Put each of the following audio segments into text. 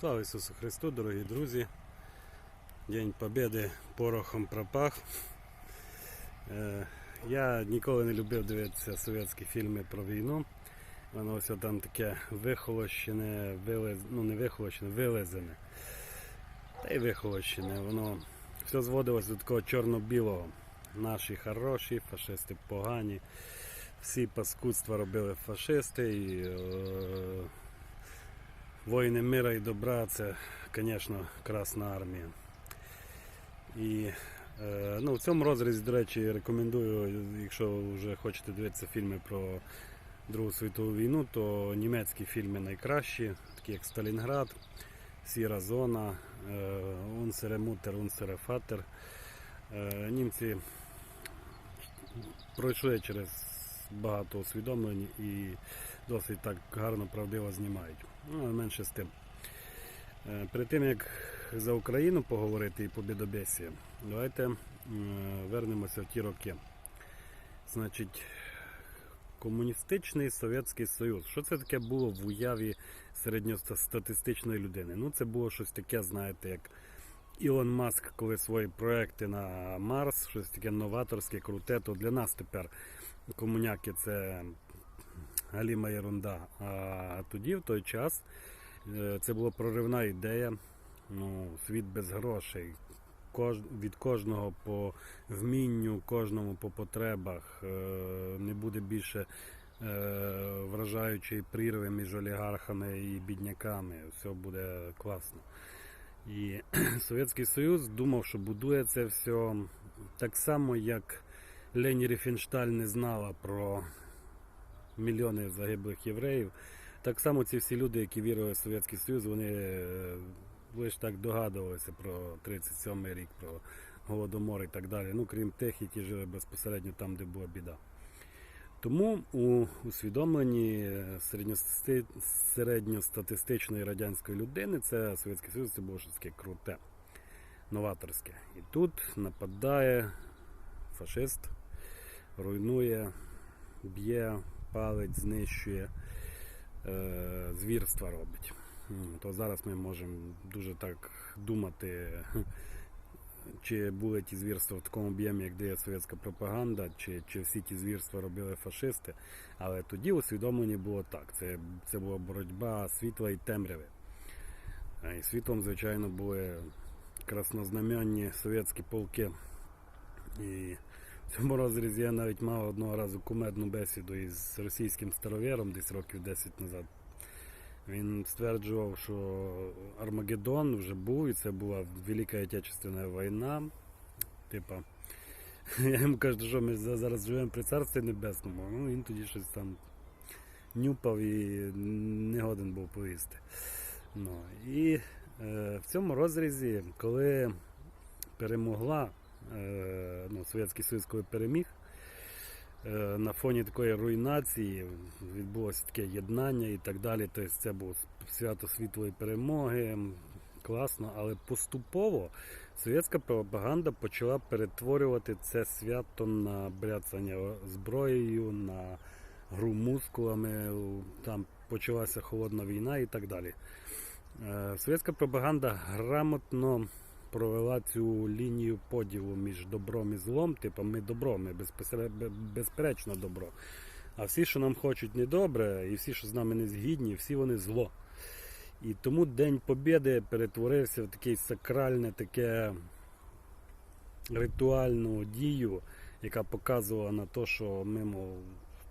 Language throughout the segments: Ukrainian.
Слава Ісусу Христу, дорогі друзі. День Побєди порохом пропах. Е, Я ніколи не любив дивитися совєтські фільми про війну. Воно все там таке вихолощене, вилез... ну не вихолощене, вилезене. Та й вихолощене. Воно все зводилось до такого чорно-білого. Наші хороші, фашисти погані. Всі паскудства робили фашисти. І, е... Воїни мира і добра це, звісно, Красна армія. І е, ну, в цьому розрізі, до речі, рекомендую, якщо вже хочете дивитися фільми про Другу світову війну, то німецькі фільми найкращі, такі як Сталінград, Сіра Зона, е, Унсере Мутер, Унсере Фатер. Е, німці пройшли через багато усвідомлень і досить так гарно, правдиво знімають. Ну, менше з тим. Е, Перед тим як за Україну поговорити і по бідобесі, давайте вернемося в ті роки. Значить, комуністичний Совєтський Союз. Що це таке було в уяві середньостатистичної людини? Ну, це було щось таке, знаєте, як Ілон Маск, коли свої проекти на Марс, щось таке новаторське, круте, то для нас тепер комуняки це галіма ерунда. А тоді, в той час, е, це була проривна ідея. Ну, світ без грошей. Кож, від кожного по вмінню, кожному по потребах. Е, не буде більше е, вражаючої прірви між олігархами і бідняками. Все буде класно. І Совєтський Союз думав, що будує це все так само, як Лені Ріфеншталь не знала про мільйони загиблих євреїв. Так само ці всі люди, які вірили в Совєтський Союз, вони е, лише так догадувалися про 37-й рік, про Голодомор і так далі. Ну, крім тих, які жили безпосередньо там, де була біда. Тому у усвідомленні середньостатистичної радянської людини це Совєтський Союз це було щось таке круте, новаторське. І тут нападає фашист, руйнує, б'є, палить, знищує, е, звірства робить. То зараз ми можемо дуже так думати, чи були ті звірства в такому об'ємі, як діє совєтська пропаганда, чи, чи всі ті звірства робили фашисти. Але тоді усвідомлені було так. Це, це була боротьба світла і темряви. І світлом, звичайно, були краснознаменні совєтські полки. І цьому розрізі я навіть мав одного разу кумедну бесіду із російським старовіром десь років 10 назад. Він стверджував, що Армагеддон вже був, і це була Велика Отечественна війна. Типа, я йому кажу, що ми зараз живемо при царстві небесному. Ну, він тоді щось там нюпав і не годен був повісти. Ну, і е, в цьому розрізі, коли перемогла ну, Совєтський Союз, коли переміг, е, на фоні такої руйнації відбулося таке єднання і так далі. Тобто це було свято світлої перемоги. Класно, але поступово совєтська пропаганда почала перетворювати це свято на бряцання зброєю, на гру мускулами. Там почалася холодна війна і так далі. Е, Совєтська пропаганда грамотно провела цю лінію поділу між добром і злом. Типу, ми добро, ми безперечно добро. А всі, що нам хочуть недобре, і всі, що з нами не згідні, всі вони зло. І тому День Побєди перетворився в такий сакральне, таке ритуальну дію, яка показувала на те, що ми, мов,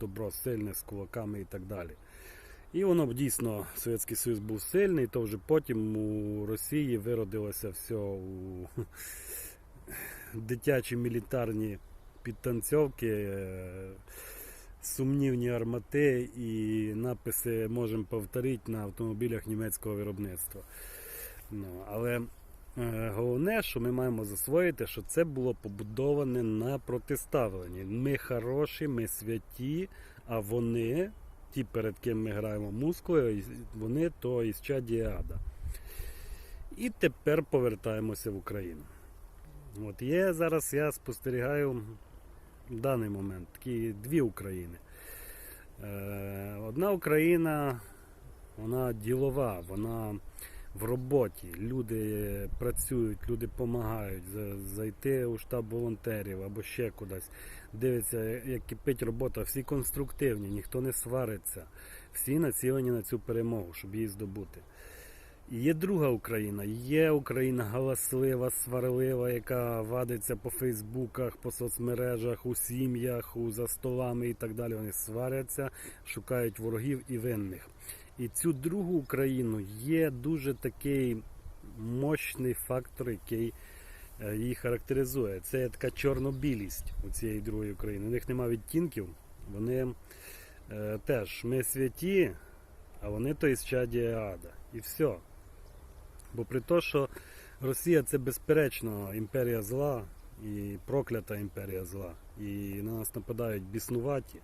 добро сильне з кулаками і так далі. І воно б дійсно Совєтський Союз був сильний, то вже потім у Росії виродилося все у дитячі мілітарні підтанцьовки, е, сумнівні армати і написи можемо повторити на автомобілях німецького виробництва. Ну, але е, головне, що ми маємо засвоїти, що це було побудоване на протиставленні. Ми хороші, ми святі, а вони, ті, перед ким ми граємо мускули, вони то із чадіада. І тепер повертаємося в Україну. От є зараз, я спостерігаю в даний момент такі дві України. Е, одна Україна, вона ділова, вона в роботі. Люди працюють, люди допомагають зайти у штаб волонтерів або ще кудись. Дивиться, як кипить робота, всі конструктивні, ніхто не свариться, всі націлені на цю перемогу, щоб її здобути. Є друга Україна, є Україна галаслива, сварлива, яка вадиться по Фейсбуках, по соцмережах, у сім'ях, у за столами і так далі. Вони сваряться, шукають ворогів і винних. І цю другу Україну є дуже такий мощний фактор, який е, її характеризує. Це є така чорно-білість у цієї другої України. У них немає відтінків. Вони е, теж ми святі, а вони то із чадія ада. І все. Бо при то, що Росія це безперечно імперія зла і проклята імперія зла. І на нас нападають біснуваті.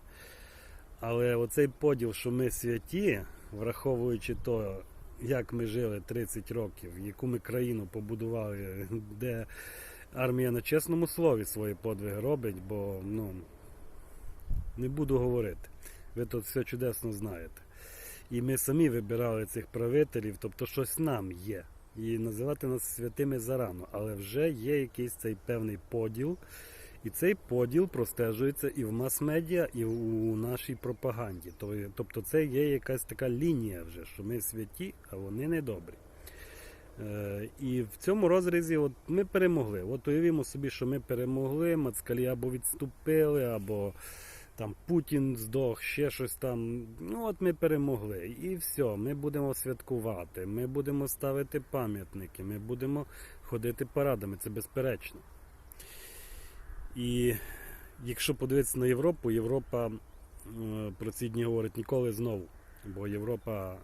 Але оцей поділ, що ми святі, враховуючи то, як ми жили 30 років, яку ми країну побудували, де армія на чесному слові свої подвиги робить, бо ну, не буду говорити. Ви тут все чудесно знаєте. І ми самі вибирали цих правителів, тобто щось нам є. І називати нас святими зарано, але вже є якийсь цей певний поділ. І цей поділ простежується і в мас-медіа, і у нашій пропаганді. Тобто це є якась така лінія вже, що ми святі, а вони недобрі. Е, І в цьому розрізі от ми перемогли. От уявімо собі, що ми перемогли, мацкалі або відступили, або там Путін здох, ще щось там. Ну от ми перемогли. І все, ми будемо святкувати, ми будемо ставити пам'ятники, ми будемо ходити парадами, це безперечно. І якщо подивитися на Європу, Європа е, про ці дні говорить ніколи знову. Бо Європа, е,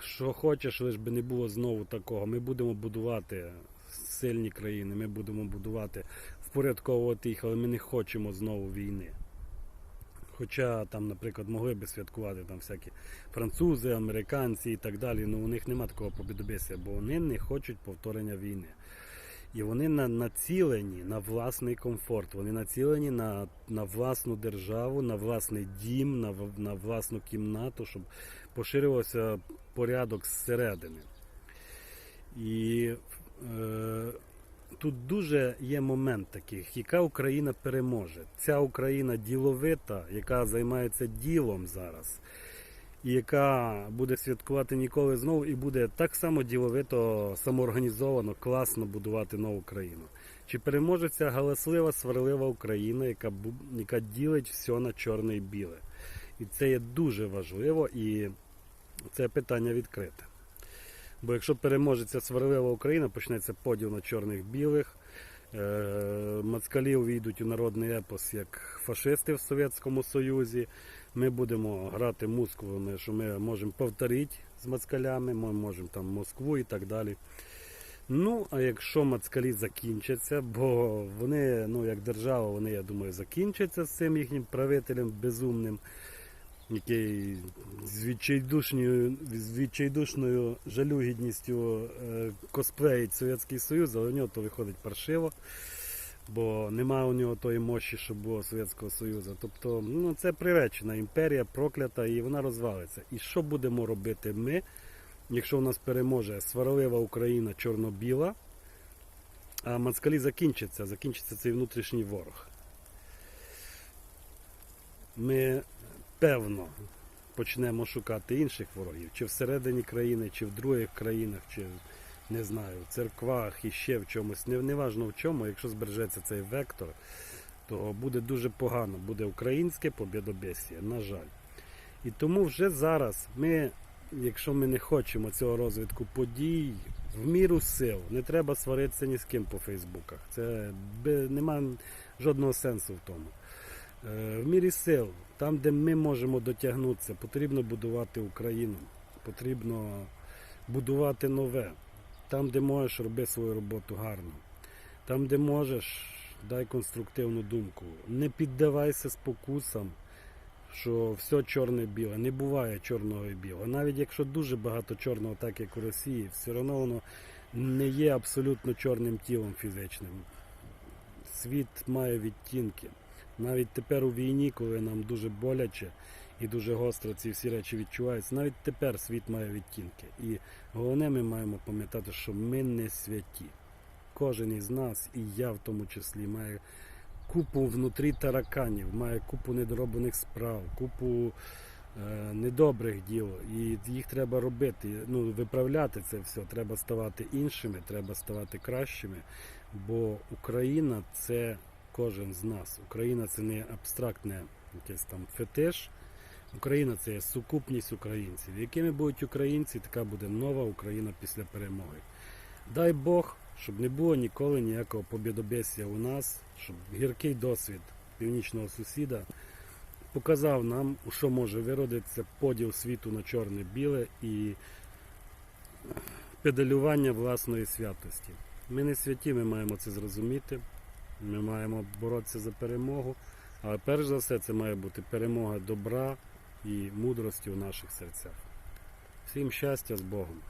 що хочеш, лиш би не було знову такого. Ми будемо будувати сильні країни, ми будемо будувати, впорядковувати їх, але ми не хочемо знову війни. Хоча там, наприклад, могли би святкувати там всякі французи, американці і так далі, але у них немає такого побідобесія, бо вони не хочуть повторення війни. І вони на, націлені на власний комфорт, вони націлені на на власну державу, на власний дім, на на власну кімнату, щоб поширювався порядок зсередини. І е, тут дуже є момент таких, яка Україна переможе. Ця Україна діловита, яка займається ділом зараз яка буде святкувати ніколи знову, і буде так само діловито, самоорганізовано, класно будувати нову країну. Чи переможе ця галаслива, сварлива Україна, яка яка ділить все на чорне і біле? І це є дуже важливо, і це питання відкрите. Бо якщо переможе ця сварлива Україна, почнеться поділ на чорних білих. Е, Мацкалі увійдуть у народний епос як фашисти в Совєтському Союзі. Ми будемо грати мускулами, що ми можемо повторити з мацкалями, ми можемо там Москву і так далі. Ну, а якщо мацкалі закінчаться, бо вони, ну як держава, вони, я думаю, закінчаться з цим їхнім правителем безумним, який з відчайдушною, з відчайдушною жалюгідністю е, косплеїть Совєтський Союз, але у нього то виходить паршиво бо немає у нього тої мощі, що було Совєтського Союзу. Тобто ну, це приречена імперія, проклята, і вона розвалиться. І що будемо робити ми, якщо у нас переможе сварлива Україна чорно-біла, а Мацкалі закінчиться, закінчиться цей внутрішній ворог. Ми певно почнемо шукати інших ворогів, чи всередині країни, чи в других країнах, чи не знаю, в церквах і ще в чомусь, не, неважно в чому, якщо збережеться цей вектор, то буде дуже погано, буде українське побєдобєсія, на жаль. І тому вже зараз ми, якщо ми не хочемо цього розвитку подій, в міру сил, не треба сваритися ні з ким по Фейсбуках. Це немає жодного сенсу в тому. Е, в мірі сил, там, де ми можемо дотягнутися, потрібно будувати Україну, потрібно будувати нове. Там, де можеш, роби свою роботу гарно. Там, де можеш, дай конструктивну думку. Не піддавайся спокусам, що все чорне-біле. Не буває чорного і білого. Навіть якщо дуже багато чорного, так як у Росії, все одно воно не є абсолютно чорним тілом фізичним. Світ має відтінки. Навіть тепер у війні, коли нам дуже боляче і дуже гостро ці всі речі відчуваються. Навіть тепер світ має відтінки. І головне, ми маємо пам'ятати, що ми не святі. Кожен із нас, і я в тому числі, має купу внутрі тараканів, має купу недороблених справ, купу е, недобрих діл. І їх треба робити. Ну, виправляти це все. Треба ставати іншими, треба ставати кращими. Бо Україна це кожен з нас. Україна це не абстрактне якесь там фетиш. Україна це є сукупність українців. Якими будуть українці, така буде нова Україна після перемоги. Дай Бог, щоб не було ніколи ніякого побідобєсія у нас, щоб гіркий досвід північного сусіда показав нам, у що може виродитися поділ світу на чорне-біле і педалювання власної святості. Ми не святі, ми маємо це зрозуміти. Ми маємо боротися за перемогу. Але перш за все, це має бути перемога добра і мудрості у наших серцях. Всім щастя з Богом!